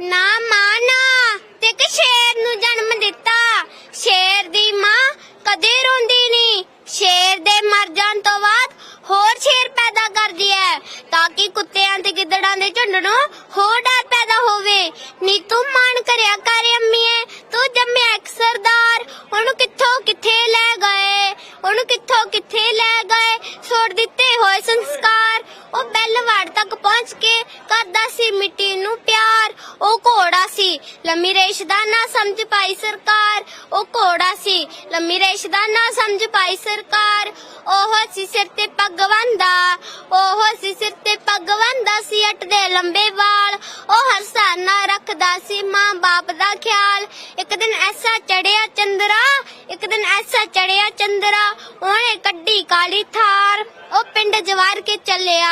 ਨਾ ਮਾਂ, ਨਾ। ਤੇ ਕਿ ਸ਼ੇਰ ਨੂੰ ਜਨਮ ਦਿੱਤਾ। ਸ਼ੇਰ ਦੀ ਮਾਂ ਕਦੇ ਰੋਂਦੀ ਨਹੀਂ। ਸ਼ੇਰ ਦੇ ਮਰ ਜਾਣ ਤੋਂ ਬਾਅਦ ਹੋਰ ਸ਼ੇਰ ਪੈਦਾ ਕਰਦੀ ਹੈ ਤਾਂ ਕਿ ਕੁੱਤਿਆਂ ਤੇ ਗਿੱਦੜਾਂ ਦੇ ਝੁੰਡ ਨੂੰ ਹੋਰ ਡਰ ਪੈਦਾ ਹੋਵੇ। ਨੀ ਤੂੰ ਮਾਣ ਕਰਿਆ ਕਰ ਅੰਮੀਏ ਤੂੰ ਜੰਮਿਆ ਇੱਕ ਸਰਦਾਰ। ਉਹਨੂੰ ਕਿੱਥੋਂ ਕਿੱਥੇ ਲੈ ਗਏ? ਉਹਨੂੰ ਕਿੱਥੋਂ ਕਿੱਥੇ ਲੈ ਗਏ? ਛੋੜ ਦਿੱਤੇ ਹੋਏ ਸੰਸਕਾਰ। ਉਹ ਬੈਲਵਾੜ ਤੱਕ ਪਹੁੰਚ ਕੇ ਕਰਦਾ ਸੀ ਮਿੱਟੀ ਨੂੰ ਪਿਆਰ। ਉਹ ਘੋੜਾ ਸੀ। ਲੰਮੀ ਰੇਸ਼ ਦਾ ਨਾ ਸਮਝ ਪਾਈ ਸਰਕਾਰ। ਉਹ ਘੋੜਾ ਸੀ। ਲੰਮੀ ਰੇਸ਼ ਦਾ ਨਾ ਸਮਝ ਪਾਈ ਸਰਕਾਰ। ਉਹ ਸੀ ਸਿਰ ਤੇ ਪੱਗ ਬੰਦਾ ਉਹ ਸੀ ਸਿਰ ਤੇ ਪੱਗ ਬੰਦਾ ਸੀ ਅੱਟ ਦੇ ਲੰਬੇ ਵਾਲ। ਉਹ ਹਰ ਸਾਨਾ ਰੱਖਦਾ ਸੀ ਮਾਂ ਬਾਪ ਦਾ ਖਿਆਲ। ਇੱਕ ਦਿਨ ਐਸਾ ਚੜਿਆ ਇੱਕ ਦਿਨ ਐਸਾ ਚੜਿਆ ਚੰਦਰਾ, ਉਹਨੇ ਕੱਢੀ ਕਾਲੀ ਥਾਰ। ਉਹ ਪਿੰਡ ਜਵਾਰ ਕੇ ਚੱਲਿਆ,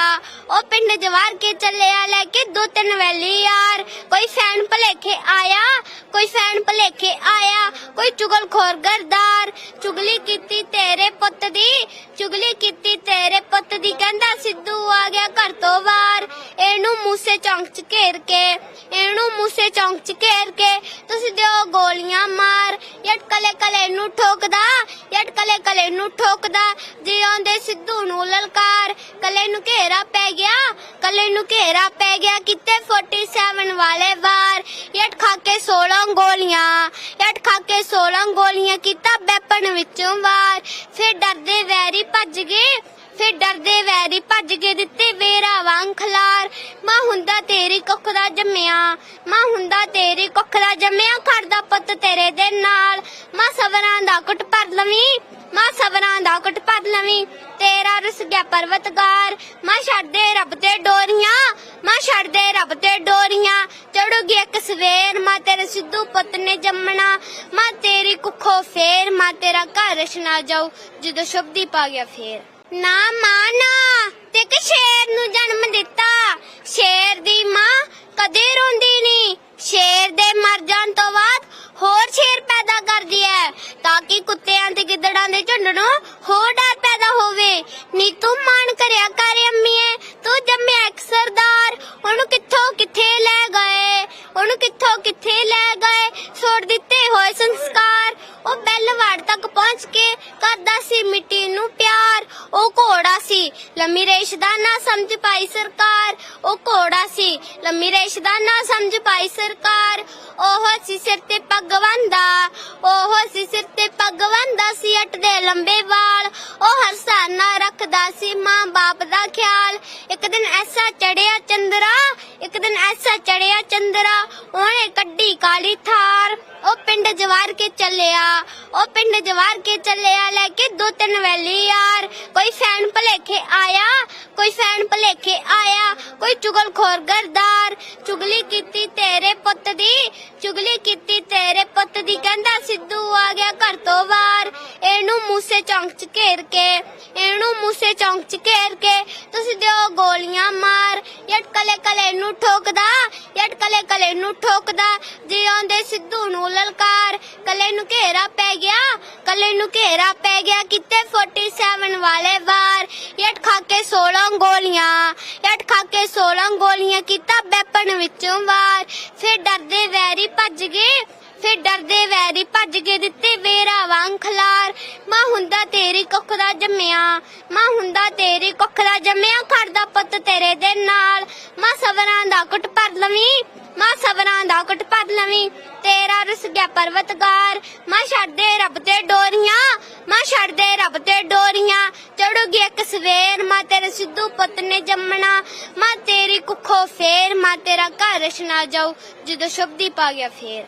ਉਹ ਪਿੰਡ ਜਵਾਰ ਕੇ ਚੱਲਿਆ, ਲੈ ਕੇ ਦੋ ਤਿੰਨ ਵੈਲੀ ਯਾਰ। ਕੋਈ ਫੈਨ ਭਲੇਖੇ ਆਇਆ, ਕੋਈ ਫੈਨ ਭਲੇਖੇ ਆਇਆ, ਕੋਈ ਚੁਗਲਖੋਰ ਗਰਦਾਰ। ਚੁਗਲੀ ਕੀਤੀ ਤੇਰੇ ਪੁੱਤ ਦੀ, ਚੁਗਲੀ ਕੀਤੀ ਤੇਰੇ ਪੁੱਤ ਦੀ, ਕਹਿੰਦਾ ਸਿੱਧੂ ਆ ਗਿਆ ਘਰ ਤੋਂ ਬਾਹਰ। ਮੂਸੇ ਚੌਂਕ ਚ ਘੇਰ ਕੇ, ਇਹਨੂੰ ਮੂਸੇ ਚੌਂਕ ਚ ਘੇਰ ਕੇ ਤੁਸੀਂ ਦਿਓ ਗੋਲੀਆਂ ਮਾਰ। ਯਟ ਕਲੇ ਕਲੇ ਨੂੰ ਠੋਕਦਾ ਯਟ ਕਲੇ ਕਲੇ ਨੂੰ ਠੋਕਦਾ। ਜਿਉਂਦੇ ਸਿੱਧੂ ਨੂੰ ਲਲਕਾਰ, ਕਲੇ ਨੂੰ ਘੇਰਾ ਪੈ ਗਿਆ, ਕਲੇ ਨੂੰ ਘੇਰਾ ਪੈ ਗਿਆ ਕਿਤੇ 47 ਵਾਲੇ ਵਾਰ। ਯਟ ਖਾ ਕੇ 16 ਗੋਲੀਆਂ ਯਟ ਖਾ ਕੇ 16 ਗੋਲੀਆਂ ਕੀਤਾ ਵੈਪਨ ਵਿੱਚੋਂ ਵਾਰ। ਫਿਰ ਡਰਦੇ ਵੈਰੀ ਭੱਜ ਗਏ। ਫਿਰ ਡਰਦੇ ਵੈਰੀ ਭੱਜ ਕੇ ਦਿੱਤੇ ਵੇਰਾ ਵਾਂਗ ਖਲਾਰ। ਮਾਂ ਹੁੰਦਾ ਤੇਰੀ ਕੁੱਖ ਦਾ ਜੰਮਿਆ, ਮਾਂ ਹੁੰਦਾ ਤੇਰੀ ਕੁੱਖ ਦਾ ਜੰਮਿਆ ਖੜਦਾ ਪੁੱਤ ਤੇਰੇ ਦੇ ਨਾਲ। ਮਾਂ ਸਵਰਾਂ ਦਾ ਕੁੱਟ ਭਰ ਲਵੀਂ, ਮਾਂ ਸਵਰਾਂ ਦਾ ਕੁੱਟ ਭਰ ਲਵੀਂ, ਤੇਰਾ ਰਸ ਗਿਆ ਪਰਵਤਗਾਰ। ਮਾਂ ਛੱਡਦੇ ਰੱਬ ਤੇ ਡੋਰੀਆਂ, ਮਾਂ ਛੱਡਦੇ ਰੱਬ ਤੇ ਡੋਰੀਆਂ। ਚੜੂਗੀ ਇੱਕ ਸਵੇਰ, ਮਾਂ ਤੇਰੇ ਸਿੱਧੂ ਪੁੱਤ ਨੇ ਜੰਮਣਾ। ਮਾਂ ਤੇਰੀ ਕੁੱਖੋਂ ਫੇਰ, ਮਾਂ ਤੇਰਾ ਘਰ ਰਸ਼ਨਾ ਜਾਊ। ਜਦੋਂ ਸ਼ਬਦੀ ਪਾ ਗਿਆ ਫੇਰ। ਨਾ ਮਾਂ, ਨਾ। ਤੇ ਕਿ ਸ਼ੇਰ ਨੂੰ ਜਨਮ ਦਿੱਤਾ। ਸ਼ੇਰ ਦੀ ਮਾਂ ਕਦੇ ਰੋਂਦੀ ਨਹੀਂ। ਸ਼ੇਰ ਦੇ ਮਰ ਜਾਣ ਤੋਂ ਬਾਅਦ ਹੋਰ ਸ਼ੇਰ ਪੈਦਾ ਕਰਦੀ ਹੈ ਤਾਂ ਕਿ ਕੁੱਤਿਆਂ ਤੇ ਗਿੱਦੜਾਂ ਦੇ ਝੁੰਡ ਨੂੰ ਹੋਰ ਡਰ ਪੈਦਾ ਹੋਵੇ। ਨੀ ਤੂੰ ਮਾਣ ਕਰਿਆ ਕਰ ਅੰਮੀਏ ਤੂੰ ਜੰਮਿਆ ਇੱਕ ਸਰਦਾਰ। ਉਹਨੂੰ ਕਿੱਥੋਂ ਕਿੱਥੇ ਲੈ ਗਏ? ਉਹਨੂੰ ਕਿੱਥੋਂ ਕਿੱਥੇ ਲੈ ਗਏ? ਛੋੜ ਦਿੱਤੇ ਹੋਏ ਸੰਸਕਾਰ। ਉਹ ਬੈਲਵਾੜ ਤੱਕ ਪਹੁੰਚ ਕੇ ਕਰਦਾ ਸੀ ਮਿੱਟੀ ਨੂੰ ਪਿਆਰ। ਉਹ ਘੋੜਾ ਸੀ। ਲੰਮੀ ਰੇਸ਼ ਦਾ ਨਾ ਸਮਝ ਪਾਈ ਸਰਕਾਰ। ਉਹ ਘੋੜਾ ਸੀ। ਲੰਮੀ ਰੇਸ਼ ਦਾ ਨਾ ਸਮਝ ਪਾਈ ਸਰਕਾਰ। ਉਹ ਸੀ ਸਿਰ ਤੇ ਪੱਗ ਬੰਦਾ ਉਹ ਸੀ ਸਿਰ ਤੇ ਪੱਗ ਬੰਦਾ ਸੀ ਅੱਟ ਦੇ ਲੰਬੇ ਵਾਲ। ਉਹ ਹਰ ਸਾਨਾ ਰੱਖਦਾ ਸੀ ਮਾਂ ਬਾਪ ਦਾ ਖਿਆਲ। ਇੱਕ ਦਿਨ ਐਸਾ ਚੜਿਆ ਚੰਦਰਾ ਇੱਕ ਦਿਨ ਐਸਾ ਚੜਿਆ ਚੰਦਰਾ, ਉਹਨੇ ਕੱਢੀ ਕਾਲੀ ਥਾਰ। ਉਹ ਪਿੰਡ ਜਵਾਰ ਕੇ ਚੱਲਿਆ, ਉਹ ਪਿੰਡ ਜਵਾਰ ਕੇ ਚੱਲਿਆ, ਲੈ ਕੇ ਦੋ ਤਿੰਨ ਵੈਲੀ ਯਾਰ। ਕੋਈ ਫੈਨ ਭਲੇਖੇ ਆਇਆ, ਕੋਈ ਫੈਨ ਭਲੇਖੇ ਆਇਆ, ਕੋਈ ਚੁਗਲਖੋਰ ਗਰਦਾਰ ਚੁਗਲੀ ਕੀਤੀ ਤੇਰੇ ਪੁੱਤ ਦੀ, ਚੁਗਲੀ ਕੀਤੀ ਤੇਰੇ ਪੁੱਤ ਦੀ। ਕਹਿੰਦਾ, ਸਿੱਧੂ ਆ ਗਿਆ ਘਰ ਤੋਂ ਬਾਹਰ। ਇਹਨੂੰ ਮੂਸੇ ਚੌਂਕ ਚ ਘੇਰ ਕੇ, ਇਹਨੂੰ ਮੂਸੇ ਚੌਂਕ ਚ ਘੇਰ ਕੇ ਤੁਸੀਂ ਦਿਓ ਗੋਲੀਆਂ ਮਾਰ। ਯਟ ਕਲੇ ਕਲੇ ਨੂੰ ਠੋਕਦਾ ਯਟ ਕਲੇ ਕਲੇ ਨੂੰ ਠੋਕਦਾ। ਜਿਉਂਦੇ ਸਿੱਧੂ ਨੂੰ ਲਲਕਾਰ, ਕਲੇ ਨੂੰ ਘੇਰਾ ਪੈ ਗਿਆ, ਕਲੇ ਨੂੰ ਘੇਰਾ ਪੈ ਗਿਆ ਕਿਤੇ 47 ਵਾਲੇ ਵਾਰ ਯਟ ਖਾ ਕੇ 16 ਗੋਲੀਆਂ ਯਟ ਖਾ ਕੇ 16 ਗੋਲੀਆਂ ਕੀਤਾ ਵੈਪਨ ਵਿੱਚੋਂ ਵਾਰ ਫਿਰ ਡਰਦੇ ਵੈਰੀ ਭੱਜ ਗਏ, ਫਿਰ ਡਰਦੇ ਵੈਰੀ ਭੱਜ ਗਏ, ਦਿੱਤੇ ਵੇਰਾ ਵਾਂਗ ਖਲਾਰ। ਮਾਂ ਹੁੰਦਾ ਤੇਰੀ ਕੁੱਖ ਦਾ ਜੰਮਿਆ, ਮਾਂ ਹੁੰਦਾ ਤੇਰੀ ਕੁੱਖ ਦਾ ਜੰਮਿਆ ਖੜਦਾ ਪੁੱਤ ਤੇਰੇ ਦੇ ਨਾਲ। ਮਾਂ ਸਵਰਾਂ ਦਾ ਕੁੱਟ ਭਰ ਲਵੀਂ, ਮਾਂ ਸਵਰਾਂ ਦਾ ਕੁੱਟ ਭਰ ਲਵੀਂ। ਤੇਰਾ ਰਸ ਗਿਆ ਪਰਵਤਗਾਰ। ਮਾਂ ਛੱਡਦੇ ਰੱਬ ਤੇ ਡੋਰੀਆਂ, ਮਾਂ ਛੱਡਦੇ ਰੱਬ ਤੇ ਡੋਰੀਆਂ। ਚੜੂਗੀ ਇੱਕ ਸਵੇਰ, ਮਾਂ ਤੇਰੇ ਸਿੱਧੂ ਪੁੱਤ ਨੇ ਜੰਮਣਾ। ਮਾਂ ਤੇਰੀ ਕੁੱਖੋਂ ਫੇਰ, ਮਾਂ ਤੇਰਾ ਘਰ ਰਸ਼ਨਾ ਜਾਊ। ਜਦੋਂ ਸ਼ਬਦੀ ਪਾ ਗਿਆ ਫੇਰ।